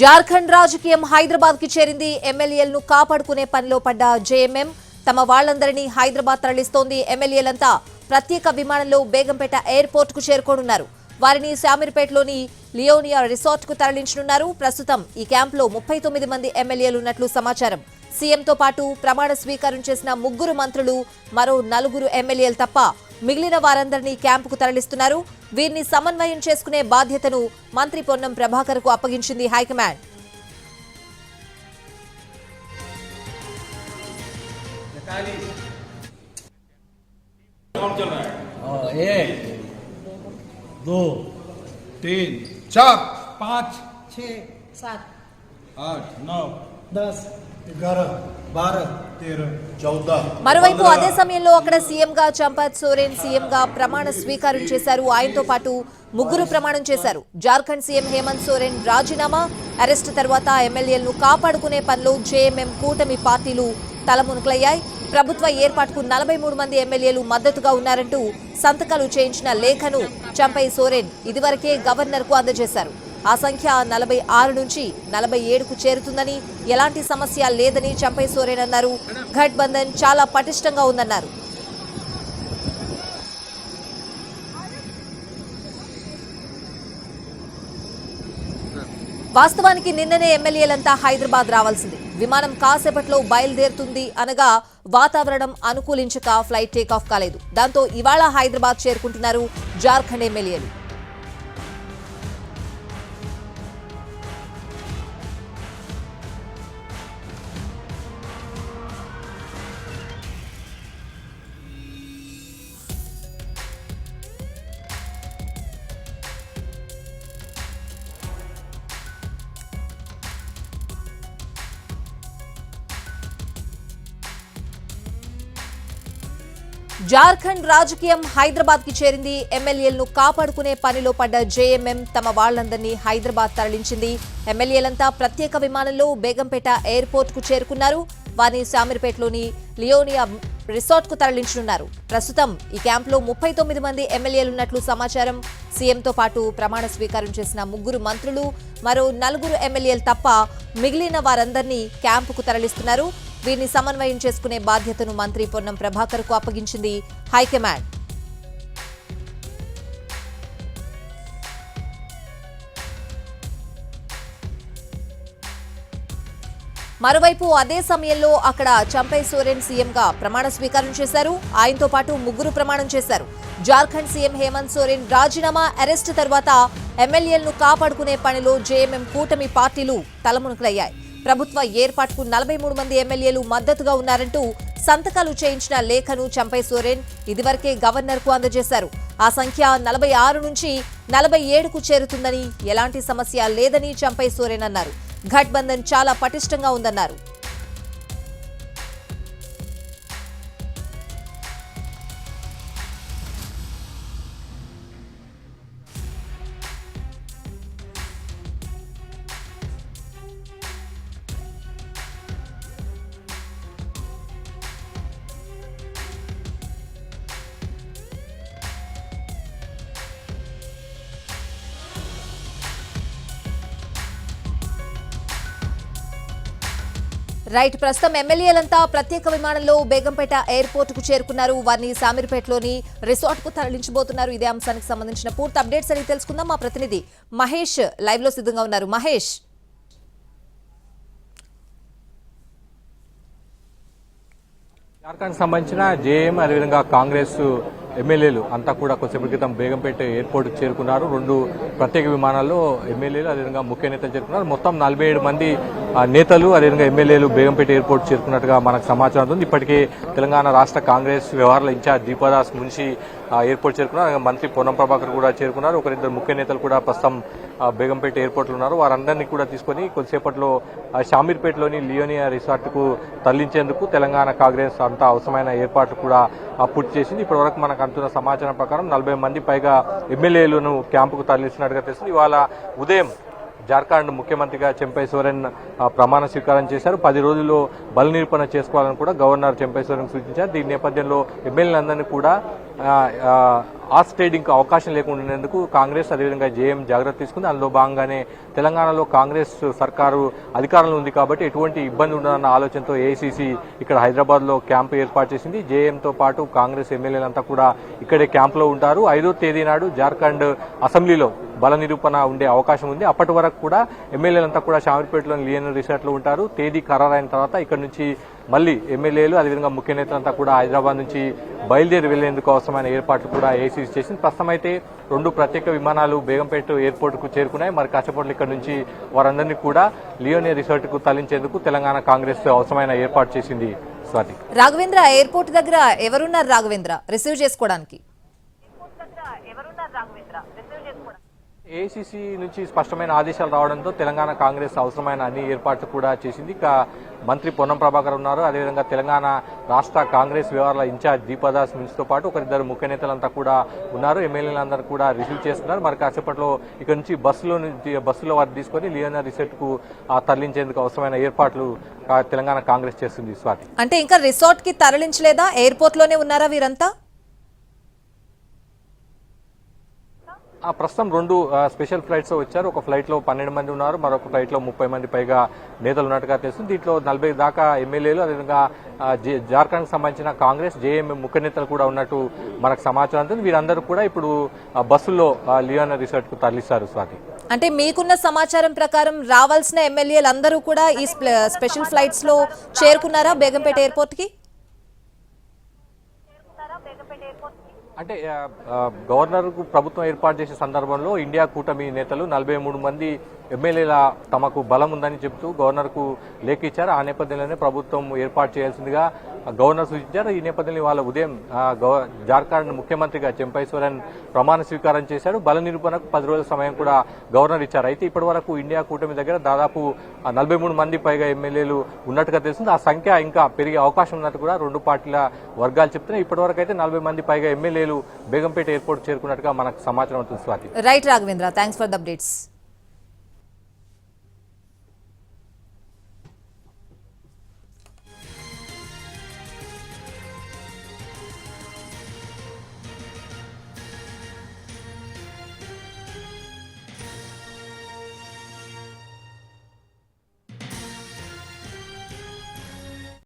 జార్ఖండ్ రాజకీయం హైదరాబాద్కి చేరింది. ఎమ్మెల్యేలను కాపాడుకునే పనిలో పడ్డ జేఎంఎం తమ వాళ్ళందరినీ హైదరాబాద్ తరలిస్తోంది. ఎమ్మెల్యేలంతా ప్రత్యేక విమానంలో బేగంపేట ఎయిర్పోర్ట్కు చేరుకోనున్నారు. వారిని శామీర్పేటలోని లియోనియా రిసార్ట్కు తరలించనున్నారు. ప్రస్తుతం ఈ క్యాంప్లో ముప్పై తొమ్మిది మంది ఎమ్మెల్యేలు ఉన్నట్లు సమాచారం. సీఎంతో పాటు ప్రమాణ స్వీకారం చేసిన ముగ్గురు మంత్రులు మరో నలుగురు ఎమ్మెల్యేలు తప్ప మిగిలిన వారందరినీ క్యాంపుకు తరలిస్తున్నారు వీరిని సమన్వయం చేసుకునే బాధ్యతను మంత్రి పొన్నం ప్రభాకర్ కు అప్పగించింది హైకమాండ్ हाँ, एक दो तीन चार पाँच छ सात आठ नौ दस మరోవైపు అదే సమయంలో అక్కడ సీఎంగా చంపత్ సోరెన్ సీఎంగా ప్రమాణ స్వీకారం చేశారు. ఆయనతో పాటు ముగ్గురు ప్రమాణం చేశారు. జార్ఖండ్ సీఎం హేమంత్ సోరెన్ రాజీనామా అరెస్ట్ తర్వాత ఎమ్మెల్యేలను కాపాడుకునే పనిలో జేఎంఎం కూటమి పార్టీలు తలమునుకలయ్యాయి. ప్రభుత్వ ఏర్పాటుకు నలభై మూడు మంది ఎమ్మెల్యేలు మద్దతుగా ఉన్నారంటూ సంతకాలు చేయించిన లేఖను చంపై సోరెన్ ఇదివరకే గవర్నర్కు అందజేశారు. ఆ సంఖ్య నలభై ఆరు నుంచి నలభై ఏడుకు చేరుతుందని ఎలాంటి సమస్య లేదని చంపై సోరేన్ అన్నారు ఘట్ బంధన్ చాలా పటిష్టంగా ఉందన్నారు. వాస్తవానికి నిన్ననే ఎమ్మెల్యేలంతా హైదరాబాద్ రావాల్సింది. విమానం కాసేపట్లో బయలుదేరుతుంది అనగా వాతావరణం అనుకూలించక ఫ్లైట్ టేకాఫ్ కాలేదు. దాంతో ఇవాళ హైదరాబాద్ చేరుకుంటున్నారు జార్ఖండ్ ఎమ్మెల్యేలు. జార్ఖండ్ రాజకీయం హైదరాబాద్కి చేరింది. ఎమ్మెల్యేలను కాపాడుకునే పనిలో పడ్డ జేఎంఎం తమ వాళ్ళందరినీ హైదరాబాద్ తరలించింది. ఎమ్మెల్యేలంతా ప్రత్యేక విమానంలో బేగంపేట ఎయిర్పోర్ట్కు చేరుకున్నారు. వారిని శామీర్పేటలోని లియోనియా రిసార్ట్కు తరలించనున్నారు. ప్రస్తుతం ఈ క్యాంపులో ముప్పై తొమ్మిది మంది ఎమ్మెల్యేలున్నట్లు సమాచారం. సీఎంతో పాటు ప్రమాణ స్వీకారం చేసిన ముగ్గురు మంత్రులు మరో నలుగురు ఎమ్మెల్యేలు తప్ప మిగిలిన వారందరినీ క్యాంపుకు తరలిస్తున్నారు. వీరిని సమన్వయం చేసుకునే బాధ్యతను మంత్రి పొన్నం ప్రభాకర్కు అప్పగించింది హైకమాండ్. మరోవైపు అదే సమయంలో అక్కడ చంపై సోరెన్ సీఎంగా ప్రమాణ స్వీకారం చేశారు. ఆయనతో పాటు ముగ్గురు ప్రమాణం చేశారు. జార్ఖండ్ సీఎం హేమంత్ సోరెన్ రాజీనామా అరెస్ట్ తర్వాత ఎమ్మెల్యేలను కాపాడుకునే పనిలో జేఎంఎం కూటమి పార్టీలు తలమునకలయ్యాయి. ప్రభుత్వ ఏర్పాటుకు నలభై మూడు మంది ఎమ్మెల్యేలు మద్దతుగా ఉన్నారంటూ సంతకాలు చేయించిన లేఖను చంపై సోరెన్ ఇదివరకే గవర్నర్కు అందజేశారు. ఆ సంఖ్య నలభై ఆరు నుంచి నలభై ఏడుకు చేరుతుందని ఎలాంటి సమస్య లేదని చంపై సోరెన్ అన్నారు. ఘట్బంధన్ చాలా పటిష్టంగా ఉందన్నారు. రైట్ ప్రస్తుతం ఎమ్మెల్యేలంతా ప్రత్యేక విమానంలో బేగంపేట ఎయిర్పోర్ట్కు చేరుకున్నారు. వారిని సామీర్పేటలోని రిసార్ట్కు తరలించబోతున్నారు. ఇదే అంశానికి సంబంధించిన పూర్తి అప్డేట్స్ అని తెలుసుకుందాం. మా ప్రతినిధి మహేష్ లైవ్లో సిద్ధంగా ఉన్నారు. మహేష్. జార్ఖండ్ సంబంధించిన జేఎం అదేవిధంగా కాంగ్రెస్ ఎమ్మెల్యేలు అంతా కూడా కొద్దిసేపటి క్రితం బేగంపేట ఎయిర్పోర్ట్కి చేరుకున్నారు. రెండు ప్రత్యేక విమానాల్లో ఎమ్మెల్యేలు అదేవిధంగా ముఖ్య నేతలు చేరుకున్నారు. మొత్తం నలభై ఏడు మంది నేతలు అదేవిధంగా ఎమ్మెల్యేలు బేగంపేట ఎయిర్పోర్ట్ చేరుకున్నట్టుగా మనకు సమాచారం ఉంది ఇప్పటికే తెలంగాణ రాష్ట్ర కాంగ్రెస్ వ్యవహారాల ఇన్ఛార్జ్ దీపాదాస్ మున్షి ఎయిర్పోర్ట్ చేరుకున్నారు. మంత్రి పొన్నం ప్రభాకర్ కూడా చేరుకున్నారు. ఒకరిద్దరు ముఖ్య నేతలు కూడా ప్రస్తుతం బేగంపేట ఎయిర్పోర్ట్లో ఉన్నారు. వారందరినీ కూడా తీసుకొని కొద్దిసేపట్లో షామీర్పేటలోని లియోనియా రిసార్ట్కు తరలించేందుకు తెలంగాణ కాంగ్రెస్ అంతా అవసరమైన ఏర్పాట్లు కూడా పూర్తి చేసింది. ఇప్పటివరకు మనకు అంటున్న సమాచారం ప్రకారం నలభై మంది పైగా ఎమ్మెల్యేలను క్యాంపుకు తరలిస్తున్నట్టుగా తెలిసింది ఇవాళ ఉదయం జార్ఖండ్ ముఖ్యమంత్రిగా చెంపై సోరెన్ ప్రమాణ స్వీకారం చేశారు. పది రోజుల్లో బల నిరూపణ చేసుకోవాలని కూడా గవర్నర్ చెంపై సోరెన్ సూచించారు. దీని నేపథ్యంలో ఎమ్మెల్యేలందరినీ కూడా ఆస్ ట్రేడింగ్కి అవకాశం లేకుండా ఉండేందుకు కాంగ్రెస్ అదేవిధంగా జేఎం జాగ్రత్త తీసుకుంది. అందులో భాగంగానే తెలంగాణలో కాంగ్రెస్ సర్కారు అధికారంలో ఉంది కాబట్టి ఎటువంటి ఇబ్బంది ఉండదన్న ఆలోచనతో ఏఐసీసీ ఇక్కడ హైదరాబాద్లో క్యాంపు ఏర్పాటు చేసింది. జేఎంతో పాటు కాంగ్రెస్ ఎమ్మెల్యేలంతా కూడా ఇక్కడే క్యాంపులో ఉంటారు. ఐదో తేదీ నాడు జార్ఖండ్ అసెంబ్లీలో బల నిరూపణ ఉండే అవకాశం ఉంది. అప్పటి వరకు కూడా ఎమ్మెల్యేలంతా కూడా షామీర్పేటలోని లియన్ రిసార్ట్లో ఉంటారు. తేదీ ఖరారైన తర్వాత ఇక్కడ నుంచి మళ్ళీ ఎమ్మెల్యేలు అదేవిధంగా ముఖ్య నేతలంతా కూడా హైదరాబాద్ నుంచి బయలుదేరి వెళ్ళేందుకు అవసరమైన ఏర్పాట్లు కూడా ఏసీసీ చేసింది. ప్రస్తుతం అయితే రెండు ప్రత్యేక విమానాలు బేగంపేట ఎయిర్పోర్ట్కు చేరుకున్నాయి. మరి కాసేపట్లో ఇక్కడ నుంచి వారందరినీ కూడా లియోనే రిసార్ట్కు తరలించేందుకు తెలంగాణ కాంగ్రెస్ అవసరమైన ఏర్పాటు చేసింది స్వాతి. రాఘవేంద్ర ఎయిర్పోర్ట్ దగ్గర ఎవరున్నారు రాఘవేంద్ర? రిసీవ్ చేసుకోవడానికి. ఏసీసీ నుంచి స్పష్టమైన ఆదేశాలు రావడంతో తెలంగాణ కాంగ్రెస్ అవసరమైన అన్ని ఏర్పాట్లు కూడా చేసింది. ఇక మంత్రి పొన్నం ప్రభాకర్ ఉన్నారు. అదేవిధంగా తెలంగాణ రాష్ట్ర కాంగ్రెస్ వ్యవహారాల ఇన్ఛార్జ్ దీపాదాస్ మిన్స్తో పాటు ఒకరిద్దరు ముఖ్య నేతలంతా కూడా ఉన్నారు. ఎమ్మెల్యేలందరూ కూడా రిసీవ్ చేస్తున్నారు. మరి కాసేపట్లో ఇక్కడ నుంచి బస్సులో నుంచి బస్సులో వారు తీసుకొని లియోనా రిసార్ట్కు తరలించేందుకు అవసరమైన ఏర్పాట్లు తెలంగాణ కాంగ్రెస్ చేస్తుంది. స్వాతి. అంటే ఇంకా రిసార్ట్కి తరలించలేదా? ఎయిర్పోర్ట్లోనే ఉన్నారా వీరంతా? ప్రస్తుతం రెండు స్పెషల్ ఫ్లైట్స్ వచ్చారు. ఒక ఫ్లైట్లో పన్నెండు మంది ఉన్నారు. మరొక ఫ్లైట్లో ముప్పై మంది పైగా నేతలు ఉన్నట్టుగా తెలుస్తుంది. దీంట్లో నలభై దాకా ఎమ్మెల్యేలు అదేవిధంగా జార్ఖండ్ సంబంధించిన కాంగ్రెస్ జేఎం ముఖ్య నేతలు కూడా ఉన్నట్టు మనకు సమాచారం ఉంది వీరందరూ కూడా ఇప్పుడు బస్సుల్లో ఆ, లియోనా రిసార్ట్కు తరలిస్తారు స్వాతి. అంటే మీకున్న సమాచారం ప్రకారం రావాల్సిన ఎమ్మెల్యేలు అందరూ కూడా ఈ స్పె- స్పెషల్ ఫ్లైట్స్లో చేరుకున్నారా బేగంపేట ఎయిర్పోర్ట్కి అంటే గవర్నర్కు గవర్నర్ ప్రభుత్వం ఏర్పాటు చేసే సందర్భంలో ఇండియా కూటమి నేతలు నలభై మూడు మంది ఎమ్మెల్యేల తమకు బలం ఉందని చెబుతూ గవర్నర్కు లేఖ ఇచ్చారు ఆ నేపథ్యంలోనే ప్రభుత్వం ఏర్పాటు చేయాల్సిందిగా గవర్నర్ సూచించారు. ఈ నేపథ్యంలో వాళ్ళ ఉదయం జార్ఖండ్ ముఖ్యమంత్రిగా చెంపై సోరెన్ ప్రమాణ స్వీకారం చేశారు. బల నిరూపణకు పది రోజుల సమయం కూడా గవర్నర్ ఇచ్చారు. అయితే ఇప్పటి వరకు ఇండియా కూటమి దగ్గర దాదాపు నలభై మూడు మంది పైగా ఎమ్మెల్యేలు ఉన్నట్టుగా తెలిసింది ఆ సంఖ్య ఇంకా పెరిగే అవకాశం ఉన్నట్టు కూడా రెండు పార్టీల వర్గాలు చెప్తున్నాయి. ఇప్పటి వరకు అయితే నలభై మంది పైగా ఎమ్మెల్యేలు బేగంపేట ఎయిర్పోర్ట్ చేరుకున్నట్టుగా మనకు సమాచారం అవుతుంది Swathi. Right Raghavendra thanks for the updates.